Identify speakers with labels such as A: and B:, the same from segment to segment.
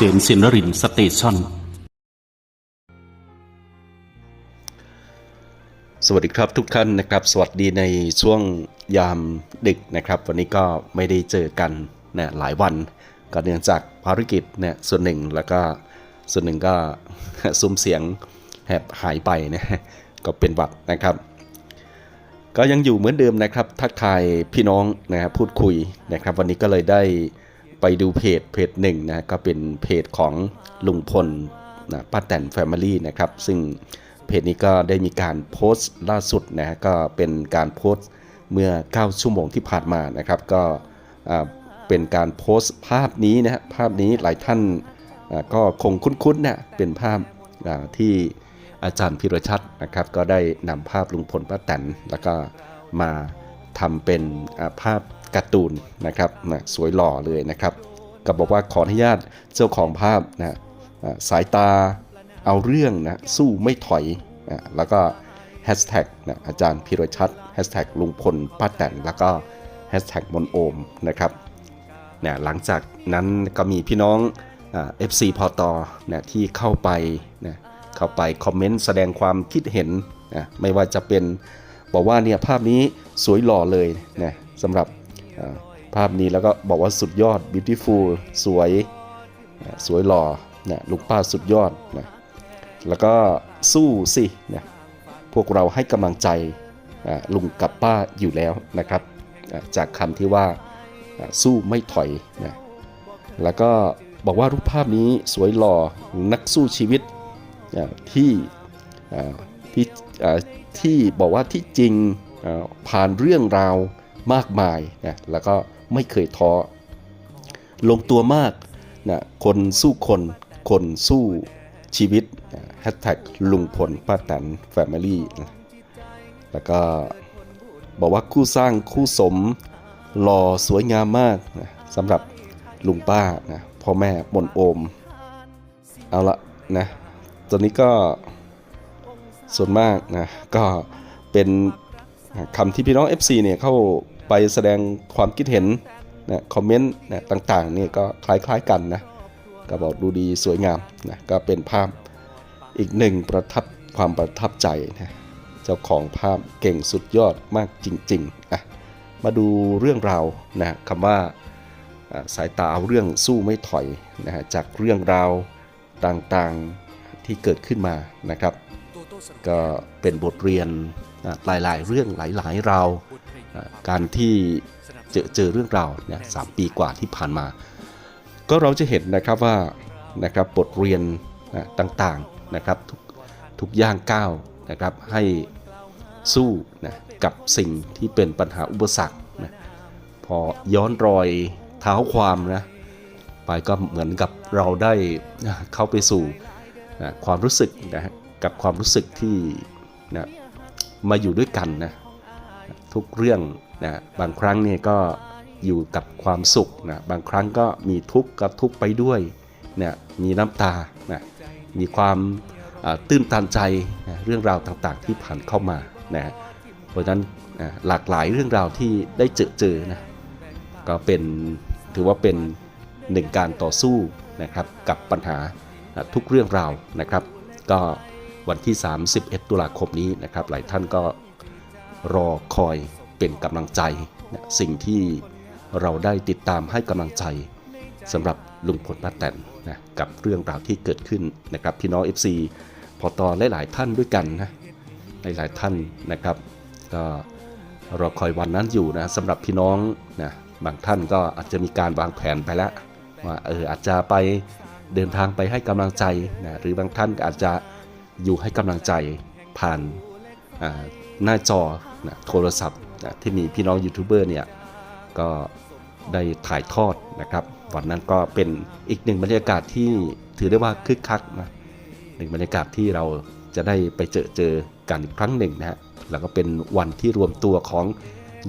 A: ษมสินรินสเตชัน
B: สวัสดีครับทุกท่านนะครับ สวัสดีในช่วงยามดึกนะครับ วันนี้ก็ไม่ได้เจอกันนะหลายวันก็เนื่องจากภารกิจเนี่ยส่วนหนึ่งแล้วก็ส่วนหนึ่งก็ซุ้มเสียงแหบหายไปนะก็เป็นหวัดนะครับ ก็ยังอยู่เหมือนเดิมนะครับ ทักทายพี่น้องนะครับพูดคุยนะครับ วันนี้ก็เลยได้ ไปดูเพจเพจหนึ่งนะก็เป็นเพจของลุงพลนะป้าแตนแฟมิลี่นะครับซึ่งเพจนี้ก็ได้มีการโพสต์ล่าสุดนะก็เป็นการโพสต์เมื่อ 9 ชั่วโมงที่ผ่านมานะครับก็เป็นการโพสต์ภาพนี้นะภาพนี้หลายท่านก็คงคุ้นๆนะเป็นภาพที่อาจารย์พิรชัดนะครับ ก็ได้นำภาพลุงพลป้าแตนแล้วก็มาทำเป็นภาพ การ์ตูนนะครับนะสวยหล่อเลยนะครับก็บอกว่าขออนุญาตเจ้าของภาพนะสายตาเอาเรื่องนะสู้ไม่ถอยนะแล้วก็แฮชแท็กนะอาจารย์พิรชัดแฮชแท็กลุงพลป้าแตนแล้วก็แฮชแท็กมนโอมนะครับนะหลังจากนั้นก็มีพี่น้องเอฟซีพอตอนะที่เข้าไปนะเข้าไปคอมเมนต์แสดงความคิดเห็นนะไม่ว่าจะเป็นบอกว่าเนี่ยภาพนี้สวยหล่อเลยนะสำหรับ ภาพนี้แล้วก็บอกว่าสุดยอด beautiful สวยสวยหล่อนะลุงป้าสุดยอดนะแล้วก็สู้สินะพวกเราให้กำลังใจลุงกับป้าอยู่แล้วนะครับจากคำที่ว่าสู้ไม่ถอยนะแล้วก็บอกว่ารูปภาพนี้สวยหล่อนักสู้ชีวิตที่ที่ที่บอกว่าที่จริงผ่านเรื่องราว มากมายนะแล้วก็ไม่เคยท้อ ลงตัวมากนะคนสู้คน คนสู้ชีวิตแฮชแท็กลุงพลป้าแตนแฟมิลี่แล้วก็บอกว่าคู่สร้างคู่สมหล่อสวยงามมากนะสำหรับลุงป้านะพ่อแม่มนโอม เอาละนะตอนนี้ก็ส่วนมากนะก็เป็นคำที่พี่น้อง FC เนี่ยเข้า ไปแสดงความคิดเห็นนะคอมเมนต์นะต่างๆเนี่ยก็คล้ายๆกันนะก็บอกดูดีสวยงามนะก็เป็นภาพอีกหนึ่งประทับความประทับใจนะเจ้าของภาพเก่งสุดยอดมากจริงๆอะมาดูเรื่องราวนะคำว่าอ่าสายตาเอาเรื่องสู้ไม่ถอยนะฮะจากเรื่องราวต่างๆที่เกิดขึ้นมานะครับ ก็เป็นบทเรียนหลายๆ เรื่องหลายๆราวการที่เจอเจอเรื่องราวเนี่ยสามปีกว่าที่ผ่านมา ก็เราจะเห็นนะครับว่านะครับบทเรียนต่างๆนะครับทุกทุกย่างก้าวนะครับให้สู้นะกับสิ่งที่เป็นปัญหาอุปสรรคนะพอย้อนรอยเท้าความนะไปก็เหมือนกับเราได้เข้าไปสู่นะความรู้สึกนะฮะ กับความรู้สึกที่นะมาอยู่ด้วยกันนะทุกเรื่องนะบางครั้งเนี่ยก็อยู่กับความสุขนะบางครั้งก็มีทุกข์ก็ทุกข์ไปด้วยนะมีน้ำตานะมีความตื้นตันใจนะเรื่องราวต่างๆที่ผ่านเข้ามานะเพราะฉะนั้นอ่าหลากหลายเรื่องราวที่ได้เจอเจอนะก็เป็นถือว่าเป็นหนึ่งการต่อสู้นะครับกับปัญหาอ่าทุกเรื่องราวนะครับ ก็ วันที่ 31 ตุลาคมนี้นะครับ หลายท่านก็รอคอยเป็นกำลังใจนะสิ่งที่เราได้ติดตามให้กำลังใจสำหรับลุงพลป้าแตนนะกับเรื่องราวที่เกิดขึ้นนะครับ พี่น้อง FC พอตอหลายๆท่านด้วยกันนะหลายๆท่านนะครับ ก็รอคอยวันนั้นอยู่นะสำหรับพี่น้องนะบางท่านก็อาจจะมีการวางแผนไปแล้วว่าเอออาจจะไปเดินทางไปให้กำลังใจนะหรือบางท่านอาจจะ อยู่ให้กำลังใจผ่านหน้าจอนะโทรศัพท์นะที่มีพี่น้องยูทูบเบอร์เนี่ยก็ได้ถ่ายทอดนะครับวันนั้นก็เป็นอีกหนึ่งบรรยากาศที่ถือได้ว่าคึกคักนะหนึ่งบรรยากาศที่เราจะได้ไปเจอเจอกันอีกครั้งหนึ่งนะฮะแล้วก็เป็นวันที่รวมตัวของ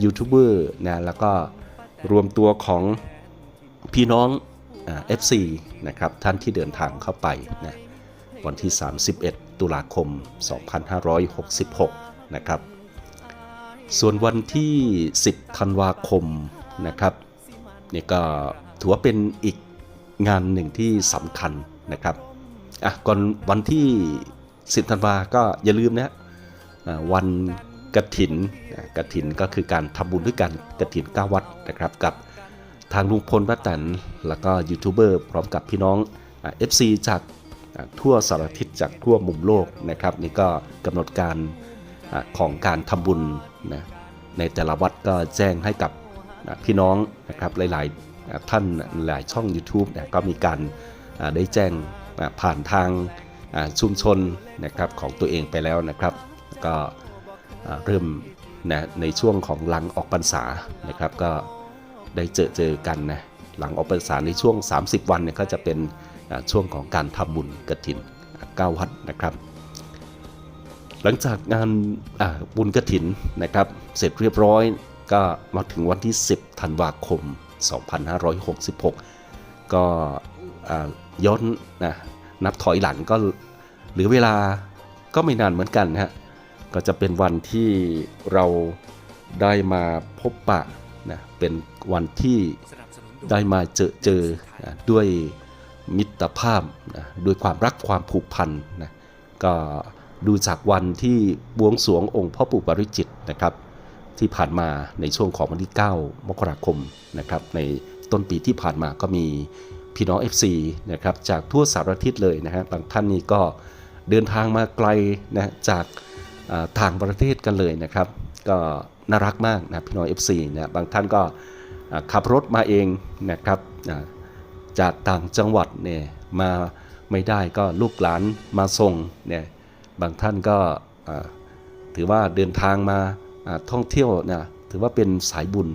B: ยูทูบเบอร์นะแล้วก็รวมตัวของพี่น้องเอ่า FC นะครับท่านที่เดินทางเข้าไปนะวันที่ 31 ตุลาคม 2566 นะครับ ส่วนวันที่ 10 ธันวาคมนะครับนี่ก็ถือว่าเป็นอีกงานหนึ่งที่สำคัญนะครับอะก่อนวันที่ 10 ธันวาก็อย่าลืมนะวันกระถินอ่ากระถินก็คือการทำบุญด้วยกันกระถินก้าวัดนะครับกับทางลุงพลป้าแตนแล้วก็ยูทูบเบอร์พร้อมกับพี่น้องเอฟซีจาก ทั่วสารทิศจากทั่วมุมโลกนะครับนี่ก็กำหนดการอของการทำบุญนะในแต่ละวัดก็แจ้งให้กับพี่น้องนะครับหลายๆท่านหลายช่อง YouTube นะก็มีการได้แจ้งผ่านทางชุมชนนะครับของตัวเองไปแล้วนะครับ ก็เริ่มนะในช่วงของหลังออกพรรษานะครับก็ได้เจอเจอกันนะหลังออกพรรษาในช่วง 30 วันเนี่ยก็จะเป็น ช่วงของการทำบุญกฐินเก้าวัดนะครับ หลังจากงานบุญกฐินนะครับ เสร็จเรียบร้อยก็มาถึงวันที่ 10ธันวาคม 2566 ก็อ่าย้อนนะนับถอยหลังก็เหรือเวลาก็ไม่นานเหมือนกันนะฮะก็จะเป็นวันที่เราได้มาพบปะนะเป็นวันที่ได้มาเจอเจอด้วย มิตรภาพนะด้วยความรักความผูกพันนะก็ดูจากวันที่บวงสรวงองค์พ่อปู่ปริจิตนะครับที่ผ่านมาในช่วงของวันที่ 9 มกราคมนะครับในต้นปีที่ผ่านมาก็มีพี่น้อง FC นะครับจากทั่วสารทิศเลยนะฮะบางท่านนี่ก็เดินทางมาไกลนะจากต่างประเทศกันเลยนะครับ ก็น่ารักมากนะพี่น้อง FC นะบางท่านก็ขับรถมาเองนะครับ จากต่างจังหวัดเนี่ยมาไม่ได้ก็ลูกหลานมาส่งเนี่ยบางท่านก็ถือว่าเดินทางมาท่องเที่ยวนะถือว่าเป็นสายบุญ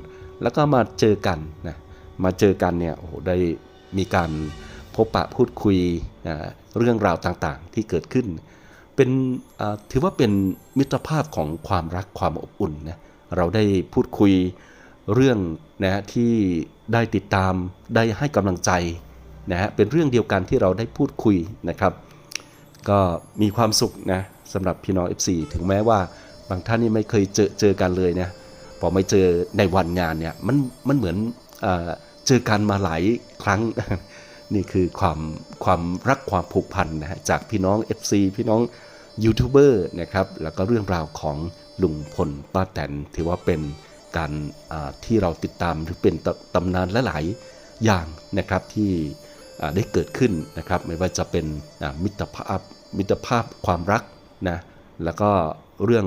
B: แล้วก็มาเจอกันนะมาเจอกันเนี่ยโอ้โหได้มีการพบปะพูดคุยเรื่องราวต่างๆที่เกิดขึ้น เป็นถือว่าเป็นมิตรภาพของความรักความอบอุ่นนะเราได้พูดคุย เรื่องนะที่ได้ติดตามได้ให้กำลังใจนะฮะเป็นเรื่องเดียวกันที่เราได้พูดคุยนะครับ ก็มีความสุขนะสำหรับพี่น้อง FC ถึงแม้ว่าบางท่านนี่ไม่เคยเจอเจอกันเลยเนะพอไม่เจอในวันงานเนี่ยมันมันเหมือนเออเจอกันมาหลายครั้ง นี่คือความความรักความผูกพันนะฮะจากพี่น้อง FC พี่น้องยูทูบเบอร์นะครับแล้วก็เรื่องราวของลุงพลป้าแตนถือว่าเป็น การที่เราติดตามหรือเป็นตำนานหลายๆอย่างนะครับที่ได้เกิดขึ้นนะครับ ไม่ว่าจะเป็นมิตรภาพมิตรภาพความรักนะแล้วก็เรื่อง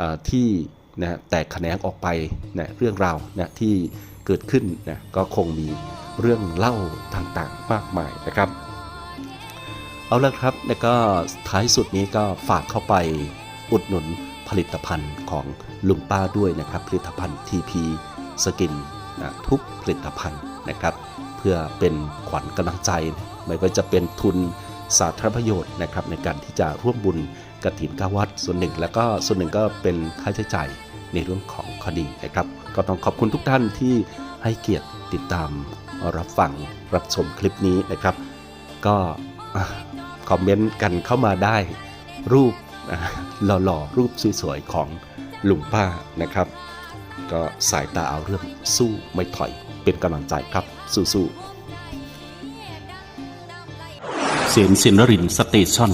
B: อที่นะแตกแขนงออกไปนะเรื่องราวนะที่เกิดขึ้นนะก็คงมีเรื่องเล่าต่างๆมากมายนะครับ เอาละครับแล้วก็ท้ายสุดนี้ก็ฝากเข้าไปอุดหนุน ผลิตภัณฑ์ของลุงป้าด้วยนะครับ ผลิตภัณฑ์ TP สกินนะทุกผลิตภัณฑ์นะครับ เพื่อเป็นขวัญกำลังใจ ไม่ว่าจะเป็นทุนสาธารณประโยชน์นะครับในการที่จะร่วมบุญกฐินก้าวัดส่วนหนึ่ง แล้วก็ส่วนหนึ่งก็เป็นค่าใช้จ่ายในเรื่องของคดีนะครับ ก็ต้องขอบคุณทุกท่านที่ให้เกียรติติดตามรับฟังรับชมคลิปนี้นะครับ ก็คอมเมนต์กันเข้ามาได้รูป หล่อๆรูปสวยๆของลุงป้านะครับ ก็สายตาเอาเรื่องสู้ไม่ถอยเป็นกำลังใจครับสู้ๆเสียงสินรินสเตชัน